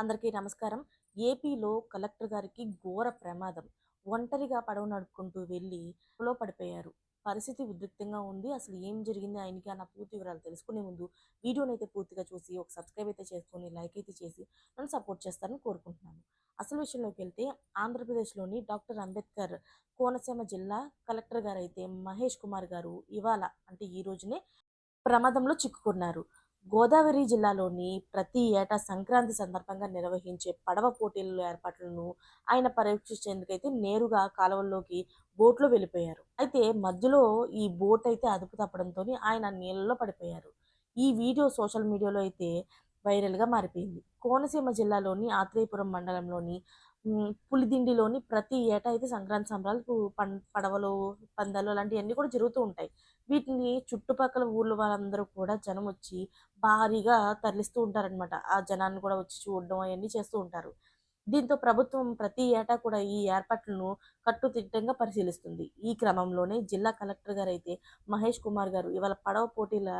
అందరికీ నమస్కారం. ఏపీలో కలెక్టర్ గారికి ఘోర ప్రమాదం. ఒంటరిగా పడవ నడుపుకుంటూ వెళ్ళి లో పడిపోయారు. పరిస్థితి ఉద్రిక్తంగా ఉంది. అసలు ఏం జరిగింది? ఆయనకి అన్న పూర్తి వివరాలు తెలుసుకునే ముందు వీడియోని అయితే పూర్తిగా చూసి ఒక సబ్స్క్రైబ్ అయితే చేసుకొని లైక్ అయితే చేసి నన్ను సపోర్ట్ చేస్తారని కోరుకుంటున్నాను. అసలు విషయంలోకి వెళ్తే ఆంధ్రప్రదేశ్లోని డాక్టర్ అంబేద్కర్ కోనసీమ జిల్లా కలెక్టర్ గారు అయితే మహేష్ కుమార్ గారు ఇవాళ అంటే ఈ రోజునే ప్రమాదంలో చిక్కుకున్నారు. గోదావరి జిల్లాలోని ప్రతి ఏటా సంక్రాంతి సందర్భంగా నిర్వహించే పడవ పోటీల ఏర్పాట్లను ఆయన పరీక్షించేందుకైతే నేరుగా కాలువల్లోకి బోట్లో వెళ్ళిపోయారు. అయితే మధ్యలో ఈ బోట్ అయితే అదుపు తప్పడంతో ఆయన నీళ్ళలో పడిపోయారు. ఈ వీడియో సోషల్ మీడియాలో అయితే వైరల్గా మారిపోయింది. కోనసీమ జిల్లాలోని ఆత్రేయపురం మండలంలోని పులిదిండిలోని ప్రతి ఏటా అయితే సంక్రాంతి సంబరాలు పం పడవలు పందాలు అలాంటివన్నీ కూడా జరుగుతూ ఉంటాయి. వీటిని చుట్టుపక్కల ఊర్ల వాళ్ళందరూ కూడా జనం వచ్చి భారీగా తరలిస్తూ ఉంటారనమాట ఆ జనాన్ని కూడా వచ్చి చూడడం అవన్నీ చేస్తూ ఉంటారు. దీంతో ప్రభుత్వం ప్రతి ఏటా కూడా ఈ ఏర్పాట్లను కట్టుదిట్టంగా పరిశీలిస్తుంది. ఈ క్రమంలోనే జిల్లా కలెక్టర్ గారు అయితే మహేష్ కుమార్ గారు ఇవాళ పడవ పోటీల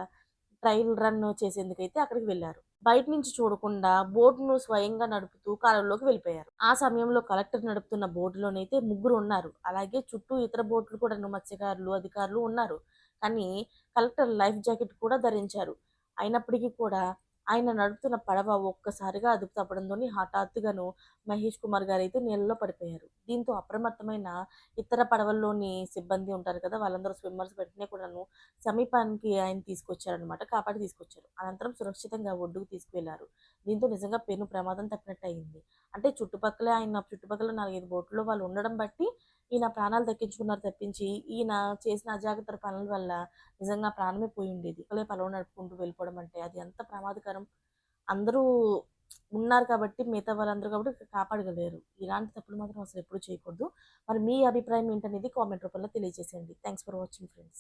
ట్రయల్ రన్ చేసేందుకైతే అక్కడికి వెళ్ళారు. బయట నుంచి చూడకుండా బోటును స్వయంగా నడుపుతూ కాలంలోకి వెళ్ళిపోయారు. ఆ సమయంలో కలెక్టర్ నడుపుతున్న బోటులోనైతే ముగ్గురు ఉన్నారు. అలాగే చుట్టూ ఇతర బోట్లు కూడా మత్స్యకారులు అధికారులు ఉన్నారు. కానీ కలెక్టర్ లైఫ్ జాకెట్ కూడా ధరించారు. అయినప్పటికీ కూడా ఆయన నడుపుతున్న పడవ ఒక్కసారిగా అదుపు తప్పడంతో హఠాత్తుగాను మహేష్ కుమార్ గారు అయితే నీళ్ళలో పడిపోయారు. దీంతో అప్రమత్తమైన ఇతర పడవల్లోని సిబ్బంది ఉంటారు కదా వాళ్ళందరూ స్విమ్మర్స్ వెంటనే కూడాను సమీపానికి ఆయన తీసుకొచ్చారనమాట కాపాడి తీసుకొచ్చారు. అనంతరం సురక్షితంగా ఒడ్డుకు తీసుకువెళ్ళారు. దీంతో నిజంగా పెను ప్రమాదం తప్పినట్టు అయింది అంటే చుట్టుపక్కల ఆయన చుట్టుపక్కల నాలుగైదు బోట్లో వాళ్ళు ఉండడం బట్టి ఈయన ప్రాణాలు దక్కించుకున్నారు తప్పించి ఈయన చేసిన అజాగ్రత్త పనుల వల్ల నిజంగా ప్రాణమే పోయి ఉండేది అలాగే పలవ నడుపుకుంటూ వెళ్ళిపోవడం అంటే అది ఎంత ప్రమాదకరం. అందరూ ఉన్నారు కాబట్టి మిగతా వాళ్ళందరూ కాబట్టి కాపాడగలేరు ఇలాంటి తప్పులు మాత్రం అసలు ఎప్పుడు చేయకూడదు. మరి మీ అభిప్రాయం ఏంటనేది కామెంట్ రూపంలో తెలియజేసేయండి. Thanks for watching friends